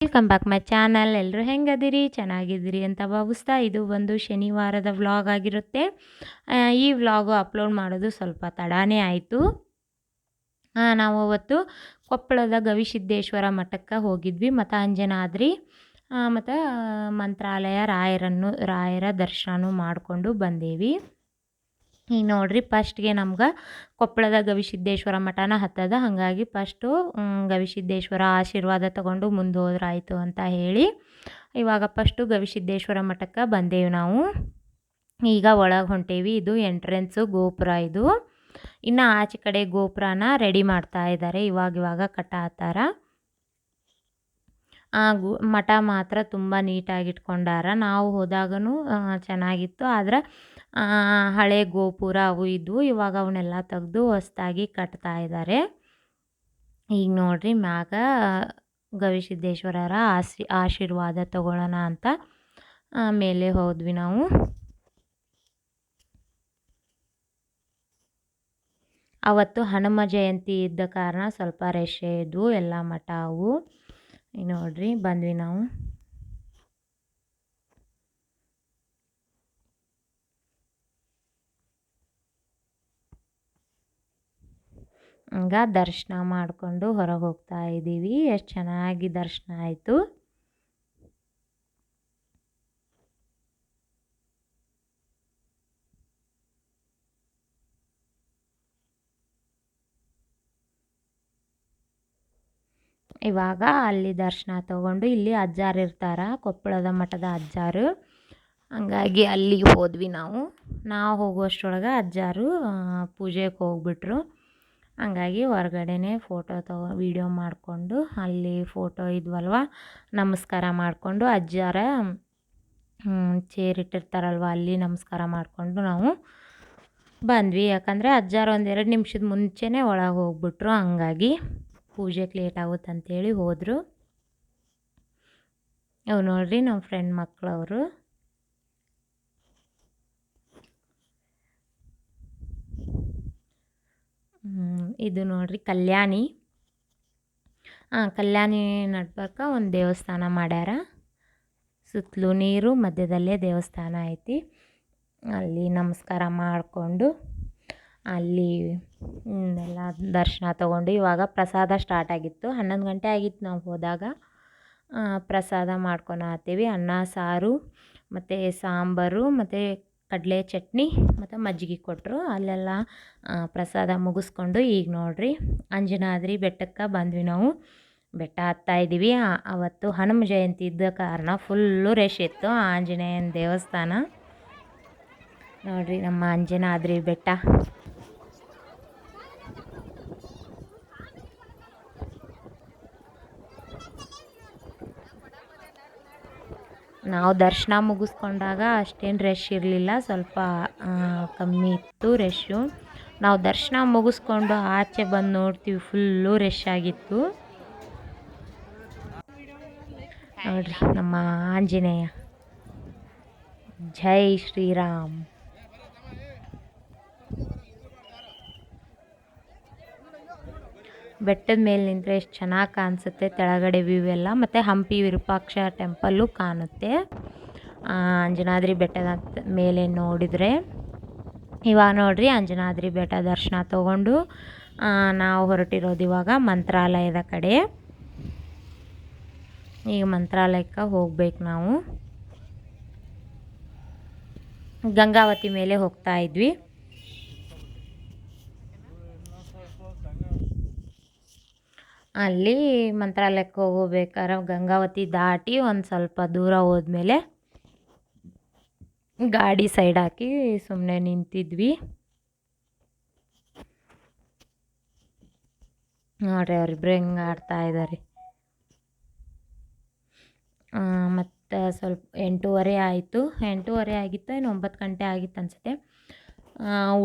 Welcome back my channel ಎಲ್ಲರೂ ಹೆಂಗದಿರಿ? ಚೆನ್ನಾಗಿದ್ದೀರಿ ಅಂತ ಭಾವಿಸ್ತಾ ಇದು ಒಂದು ಶನಿವಾರದ ವ್ಲಾಗ್ ಆಗಿರುತ್ತೆ. ಈ ವ್ಲಾಗು ಅಪ್ಲೋಡ್ ಮಾಡೋದು ಸ್ವಲ್ಪ ತಡಾನೇ ಆಯಿತು. ನಾವು ಅವತ್ತು ಕೊಪ್ಪಳದ ಗವಿಸಿದ್ದೇಶ್ವರ ಮಠಕ್ಕೆ ಹೋಗಿದ್ವಿ. ಮತ ಅಂಜನಾದ್ರಿ ಮತ್ತು ಮಂತ್ರಾಲಯ ರಾಯರನ್ನು, ರಾಯರ ದರ್ಶನ ಮಾಡಿಕೊಂಡು ಬಂದೇವಿ. ಈಗ ನೋಡ್ರಿ ಫಸ್ಟ್ಗೆ ನಮ್ಗೆ ಕೊಪ್ಪಳದ ಗವಿಸಿದ್ದೇಶ್ವರ ಮಠನ ಹತ್ತದ. ಹಾಗಾಗಿ ಫಸ್ಟು ಗವಿಸಿದ್ದೇಶ್ವರ ಆಶೀರ್ವಾದ ತಗೊಂಡು ಮುಂದೆ ಹೋದ್ರಾಯಿತು ಅಂತ ಹೇಳಿ ಇವಾಗ ಫಸ್ಟು ಗವಿಸಿದ್ದೇಶ್ವರ ಮಠಕ್ಕೆ ಬಂದೇವು ನಾವು. ಈಗ ಒಳಗೆ ಹೊಂಟೇವಿ. ಇದು ಎಂಟ್ರೆನ್ಸು ಗೋಪುರ ಇದು. ಇನ್ನು ಆಚೆ ಕಡೆ ಗೋಪುರನ ರೆಡಿ ಮಾಡ್ತಾ ಇದ್ದಾರೆ ಇವಾಗ ಇವಾಗ ಕಟ್ಟಾತಾರ. ಆ ಗು, ಮಠ ಮಾತ್ರ ತುಂಬ ನೀಟಾಗಿ ಇಟ್ಕೊಂಡಾರ. ನಾವು ಹೋದಾಗೂ ಚೆನ್ನಾಗಿತ್ತು. ಆದ್ರೆ ಹಳೆ ಗೋಪುರ ಅವು ಇದ್ವು. ಇವಾಗ ಅವನ್ನೆಲ್ಲ ತೆಗೆದು ಹೊಸ್ದಾಗಿ ಕಟ್ತಾ ಇದ್ದಾರೆ ಈಗ ನೋಡ್ರಿ ಮ್ಯಾಗ ಗವಿಸಿದ್ದೇಶ್ವರರ ಆಶಿ ಆಶೀರ್ವಾದ ತಗೊಳ್ಳೋಣ ಅಂತ ಮೇಲೆ ಹೋದ್ವಿ ನಾವು. ಅವತ್ತು ಹನುಮ ಜಯಂತಿ ಇದ್ದ ಕಾರಣ ಸ್ವಲ್ಪ ರೆಶೆ ಇದ್ವು, ಎಲ್ಲ ಮಠ ಅವು. ನೋಡ್ರಿ ಬಂದ್ವಿ ನಾವು. ಹಂಗ ದರ್ಶನ ಮಾಡಿಕೊಂಡು ಹೊರಗೆ ಹೋಗ್ತಾ ಇದ್ದೀವಿ. ಎಷ್ಟು ಚೆನ್ನಾಗಿ ದರ್ಶನ ಆಯಿತು. ಇವಾಗ ಅಲ್ಲಿ ದರ್ಶನ ತಗೊಂಡು ಇಲ್ಲಿ ಅಜ್ಜಾರು ಇರ್ತಾರ, ಕೊಪ್ಪಳದ ಮಠದ ಅಜ್ಜಾರು. ಹಂಗಾಗಿ ಅಲ್ಲಿಗೆ ಹೋದ್ವಿ ನಾವು. ನಾವು ಹೋಗುವಷ್ಟರೊಳಗೆ ಅಜ್ಜಾರು ಪೂಜೆಗೆ ಹೋಗ್ಬಿಟ್ರು. ಹಂಗಾಗಿ ಹೊರಗಡೆನೇ ಫೋಟೋ ತಗೋ ವೀಡಿಯೋ ಮಾಡಿಕೊಂಡು ಅಲ್ಲಿ ಫೋಟೋ ಇದ್ವಲ್ವ? ನಮಸ್ಕಾರ ಮಾಡಿಕೊಂಡು ಅಜ್ಜಾರ ಚೇರ್ ಇಟ್ಟಿರ್ತಾರಲ್ವ? ಅಲ್ಲಿ ನಮಸ್ಕಾರ ಮಾಡಿಕೊಂಡು ನಾವು ಬಂದ್ವಿ. ಯಾಕಂದರೆ ಅಜ್ಜಾರು ಎರಡು ನಿಮಿಷದ ಮುಂಚೆನೇ ಒಳಗೆ ಹೋಗ್ಬಿಟ್ರು. ಹಂಗಾಗಿ ಪೂಜೆಗೆ ಲೇಟ್ ಆಗುತ್ತೆ ಅಂತೇಳಿ ಹೋದರು. ಅವು ನೋಡಿರಿ ನಮ್ಮ ಫ್ರೆಂಡ್ ಮಕ್ಕಳವರು ಇದು ನೋಡ್ರಿ ಕಲ್ಯಾಣಿ. ಹಾಂ ಕಲ್ಯಾಣಿ ನಡ್ಬರ್ಕ ಒಂದು ದೇವಸ್ಥಾನ ಮಾಡ್ಯಾರ. ಸುತ್ತಲೂ ನೀರು, ಮಧ್ಯದಲ್ಲೇ ದೇವಸ್ಥಾನ ಐತಿ. ಅಲ್ಲಿ ನಮಸ್ಕಾರ ಮಾಡಿಕೊಂಡು ಅಲ್ಲಿ ಎಲ್ಲ ದರ್ಶನ ತಗೊಂಡು ಇವಾಗ ಪ್ರಸಾದ ಸ್ಟಾರ್ಟ್ ಆಗಿತ್ತು. ಹನ್ನೊಂದು ಗಂಟೆ ಆಗಿತ್ತು ನಾವು ಹೋದಾಗ. ಪ್ರಸಾದ ಮಾಡ್ಕೊಂಡು ಮಾಡ್ಕೊಳತ್ತೀವಿ ಅನ್ನ, ಸಾರು, ಮತ್ತು ಸಾಂಬಾರು, ಮತ್ತು ಕಡಲೆ ಚಟ್ನಿ ಮತ್ತು ಮಜ್ಜಿಗೆ ಕೊಟ್ಟರು ಅಲ್ಲೆಲ್ಲ ಪ್ರಸಾದ ಮುಗಿಸ್ಕೊಂಡು ಈಗ ನೋಡ್ರಿ, ಅಂಜನಾದ್ರಿ ಬೆಟ್ಟಕ್ಕೆ ಬಂದ್ವಿ ನಾವು. ಬೆಟ್ಟ ಹತ್ತಾ ಇದ್ದೀವಿ. ಅವತ್ತು ಹನುಮ ಜಯಂತಿ ಇದ್ದ ಕಾರಣ ಫುಲ್ಲು ರಶ್ ಇತ್ತು. ಆಂಜನೇಯನ ದೇವಸ್ಥಾನ. ನೋಡ್ರಿ ನಮ್ಮ ಅಂಜನಾದ್ರಿ ಬೆಟ್ಟ. ನಾವು ದರ್ಶನ ಮುಗಿಸ್ಕೊಂಡಾಗ ಅಷ್ಟೇನು ರಶ್ ಇರಲಿಲ್ಲ. ಸ್ವಲ್ಪ ಕಮ್ಮಿ ಇತ್ತು ರಶ್ಶು ನಾವು ದರ್ಶನ ಮುಗಿಸ್ಕೊಂಡು ಆಚೆ ಬಂದು ನೋಡ್ತೀವಿ. ಫುಲ್ಲು ರಶ್ ಆಗಿತ್ತು. ನೋಡ್ರಿ ನಮ್ಮ ಆಂಜನೇಯ. ಜೈ ಶ್ರೀರಾಮ್. ಬೆಟ್ಟದ ಮೇಲೆ ನಿಂತರೆ ಎಷ್ಟು ಚೆನ್ನಾಗಿ ಕಾಣಿಸುತ್ತೆ ಕೆಳಗಡೆ ವ್ಯೂ ಎಲ್ಲ, ಮತ್ತು ಹಂಪಿ ವಿರೂಪಾಕ್ಷ ಟೆಂಪಲ್ಲು ಕಾಣುತ್ತೆ. ಅಂಜನಾದ್ರಿ ಬೆಟ್ಟದ ಮೇಲೆ ನೋಡಿದರೆ. ಇವಾಗ ನೋಡ್ರಿ, ಅಂಜನಾದ್ರಿ ಬೆಟ್ಟ ದರ್ಶನ ತಗೊಂಡು ನಾವು ಹೊರಟಿರೋದು ಇವಾಗ ಮಂತ್ರಾಲಯದ ಕಡೆ. ಈಗ ಮಂತ್ರಾಲಯಕ್ಕೆ ಹೋಗ್ಬೇಕು ನಾವು. ಗಂಗಾವತಿ ಮೇಲೆ ಹೋಗ್ತಾ ಇದ್ವಿ. ಅಲ್ಲಿ ಮಂತ್ರಾಲಯಕ್ಕೆ ಹೋಗ್ಬೇಕಾದ್ರೆ ಗಂಗಾವತಿ ದಾಟಿ ಒಂದು ಸ್ವಲ್ಪ ದೂರ ಹೋದ್ಮೇಲೆ ಗಾಡಿ ಸೈಡ್ ಹಾಕಿ ಸುಮ್ಮನೆ ನಿಂತಿದ್ವಿ. ನೋಡ್ರಿ ಅವ್ರಿಬ್ರು ಹೆಂಗೆ ಆಡ್ತಾ ಇದ್ದಾರೆ ಮತ್ತು ಸ್ವಲ್ಪ ಎಂಟೂವರೆ ಆಯಿತು. ಎಂಟೂವರೆ ಆಗಿತ್ತು ಇನ್ನು ಒಂಬತ್ತು ಗಂಟೆ ಆಗಿತ್ತು ಅನಿಸುತ್ತೆ.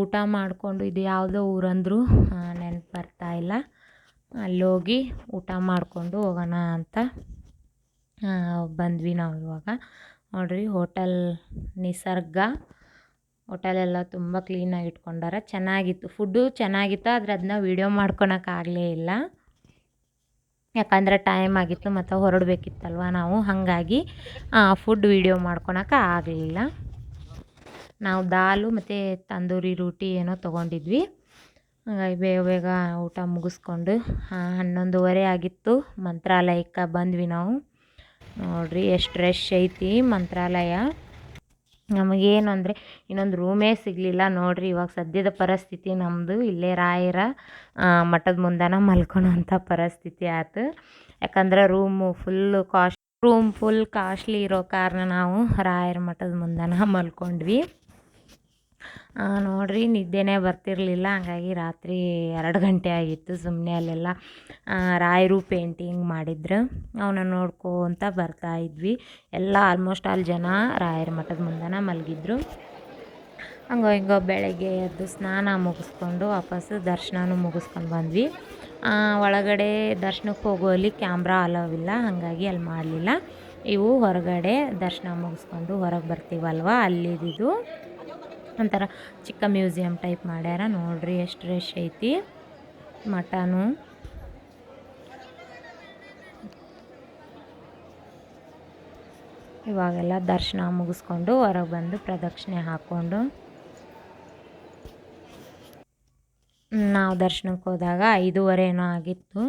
ಊಟ ಮಾಡಿಕೊಂಡು ಇದು ಯಾವುದೋ ಊರಂದ್ರು ನೆನಪು ಬರ್ತಾ ಇಲ್ಲ. ಅಲ್ಲೋಗಿ ಊಟ ಮಾಡಿಕೊಂಡು ಹೋಗೋಣ ಅಂತ ಬಂದ್ವಿ ನಾವು ಇವಾಗ. ನೋಡಿರಿ ಹೋಟೆಲ್ ನಿಸರ್ಗ. ಹೋಟೆಲೆಲ್ಲ ತುಂಬ ಕ್ಲೀನಾಗಿ ಇಟ್ಕೊಂಡಾರ. ಚೆನ್ನಾಗಿತ್ತು. ಫುಡ್ಡು ಚೆನ್ನಾಗಿತ್ತು, ಆದರೆ ಅದನ್ನ ವೀಡಿಯೋ ಮಾಡ್ಕೊಳಕ್ಕಾಗಲೇ ಇಲ್ಲ. ಯಾಕಂದರೆ ಟೈಮ್ ಆಗಿತ್ತು, ಮತ್ತು ಹೊರಡಬೇಕಿತ್ತಲ್ವ ನಾವು. ಹಾಗಾಗಿ ಫುಡ್ ವೀಡಿಯೋ ಮಾಡ್ಕೊಳಕ್ಕೆ ಆಗಲಿಲ್ಲ. ನಾವು ದಾಲು ಮತ್ತು ತಂದೂರಿ ರೋಟಿ ಏನೋ ತೊಗೊಂಡಿದ್ವಿ. ಹಾಗಾಗಿ ಬೇಗ ಬೇಗ ಊಟ ಮುಗಿಸ್ಕೊಂಡು ಹನ್ನೊಂದುವರೆ ಆಗಿತ್ತು. ಮಂತ್ರಾಲಯಕ್ಕೆ ಬಂದ್ವಿ ನಾವು. ನೋಡಿರಿ ಎಷ್ಟು ರಶ್ ಐತಿ ಮಂತ್ರಾಲಯ. ನಮಗೇನು ಅಂದರೆ, ಇನ್ನೊಂದು ರೂಮೇ ಸಿಗಲಿಲ್ಲ. ನೋಡಿರಿ ಇವಾಗ ಸದ್ಯದ ಪರಿಸ್ಥಿತಿ ನಮ್ಮದು ಇಲ್ಲೇ ರಾಯರ ಮಠದ ಮುಂದಾನ ಮಲ್ಕೊಳೋಂಥ ಪರಿಸ್ಥಿತಿ ಆಯ್ತು. ಯಾಕಂದ್ರೆ room full cost room full costly ಇರೋ ಕಾರಣ ನಾವು ರಾಯರ ಮಠದ ಮುಂದಾನ ಮಲ್ಕೊಂಡ್ವಿ. ನೋಡಿರಿ, ನಿದ್ದೆನೇ ಬರ್ತಿರಲಿಲ್ಲ. ಹಂಗಾಗಿ ರಾತ್ರಿ ಎರಡು ಗಂಟೆ ಆಗಿತ್ತು ಸುಮ್ಮನೆ ಅಲ್ಲೆಲ್ಲ. ರಾಯರು ಪೇಂಟಿಂಗ್ ಮಾಡಿದ್ರು. ಅವನ್ನ ನೋಡ್ಕೊತ ಬರ್ತಾ ಇದ್ವಿ. ಎಲ್ಲ ಆಲ್ಮೋಸ್ಟ್ ಆಲ್ ಜನ ರಾಯರ ಮಠದ ಮುಂದೆನ ಮಲಗಿದ್ರು. ಹಂಗೋ ಹಿಂಗೋ ಬೆಳಗ್ಗೆ ಎದ್ದು ಸ್ನಾನ ಮುಗಿಸ್ಕೊಂಡು ವಾಪಸ್ಸು ದರ್ಶನನೂ ಮುಗಿಸ್ಕೊಂಡು ಬಂದ್ವಿ. ಒಳಗಡೆ ದರ್ಶನಕ್ಕೆ ಹೋಗೋಲ್ಲಿ ಕ್ಯಾಮ್ರಾ ಇಲ್ಲ. ಹಾಗಾಗಿ ಅಲ್ಲಿ ಮಾಡಲಿಲ್ಲ. ಇವು ಹೊರಗಡೆ ದರ್ಶನ ಮುಗಿಸ್ಕೊಂಡು ಹೊರಗೆ ಬರ್ತೀವಲ್ವ? ಅಲ್ಲಿದ್ದು. ಒಂಥರ ಚಿಕ್ಕ ಮ್ಯೂಸಿಯಂ ಟೈಪ್ ಮಾಡ್ಯಾರ. ನೋಡ್ರಿ ಎಷ್ಟು ರಶ್ ಐತಿ. ಮಠನು ಇವಾಗೆಲ್ಲ ದರ್ಶನ ಮುಗಿಸ್ಕೊಂಡು ಹೊರಗೆ ಬಂದು ಪ್ರದಕ್ಷಿಣೆ ಹಾಕ್ಕೊಂಡು ನಾವು ದರ್ಶನಕ್ಕೆ ಹೋದಾಗ ಐದೂವರೆ ಏನೋ ಆಗಿತ್ತು.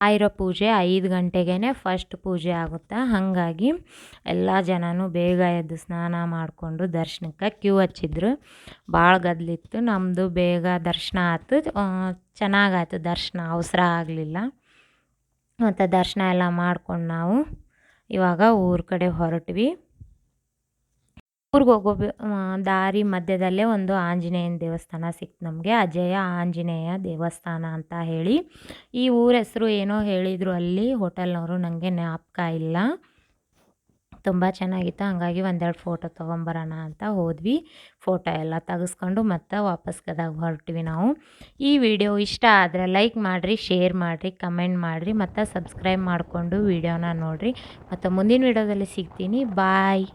ಆಯುರ ಪೂಜೆ ಐದು ಗಂಟೆಗೇ ಫಸ್ಟ್ ಪೂಜೆ ಆಗುತ್ತೆ? ಹಾಗಾಗಿ ಎಲ್ಲ ಜನನೂ ಬೇಗ ಎದ್ದು ಸ್ನಾನ ಮಾಡಿಕೊಂಡು ದರ್ಶನಕ್ಕೆ ಕ್ಯೂ ಹಚ್ಚಿದ್ರು. ಭಾಳ ಗದ್ಲಿತ್ತು ನಮ್ಮದು ಬೇಗ ದರ್ಶನ ಆಯ್ತು ಚೆನ್ನಾಗಾಯ್ತು, ದರ್ಶನ ಅವಸರ ಆಗಲಿಲ್ಲ. ಮತ್ತು ದರ್ಶನ ಎಲ್ಲ ಮಾಡ್ಕೊಂಡು ನಾವು ಇವಾಗ ಊರ ಕಡೆ ಹೊರಟ್ವಿ. ಊರಿಗೆ ಹೋಗೋ ದಾರಿ ಮಧ್ಯದಲ್ಲೇ ಒಂದು ಆಂಜನೇಯನ ದೇವಸ್ಥಾನ ಸಿಕ್ತು ನಮಗೆ, ಅಜಯ ಆಂಜನೇಯ ದೇವಸ್ಥಾನ ಅಂತ ಹೇಳಿ. ಈ ಊರ ಹೆಸರು ಏನೋ ಹೇಳಿದರು ಅಲ್ಲಿ, ಹೋಟೆಲ್ನವರು ನನಗೆ ಜ್ಞಾಪಕ ಇಲ್ಲ. ತುಂಬ ಚೆನ್ನಾಗಿತ್ತು, ಹಾಗಾಗಿ ಒಂದೆರಡು ಫೋಟೋ ತೊಗೊಂಬರೋಣ ಅಂತ ಹೋದ್ವಿ. ಫೋಟೋ ಎಲ್ಲ ತೆಗೆಸ್ಕೊಂಡು ಮತ್ತೆ ವಾಪಸ್ ಗದಾಗ ಹೊರಟ್ವಿ ನಾವು. ಈ ವಿಡಿಯೋ ಇಷ್ಟ ಆದರೆ ಲೈಕ್ ಮಾಡಿರಿ, ಶೇರ್ ಮಾಡಿರಿ, ಕಮೆಂಟ್ ಮಾಡಿರಿ, ಮತ್ತು ಸಬ್ಸ್ಕ್ರೈಬ್ ಮಾಡಿಕೊಂಡು ವಿಡಿಯೋನ ನೋಡಿರಿ. ಮತ್ತು ಮುಂದಿನ ವಿಡಿಯೋದಲ್ಲಿ ಸಿಗ್ತೀನಿ. ಬಾಯ್.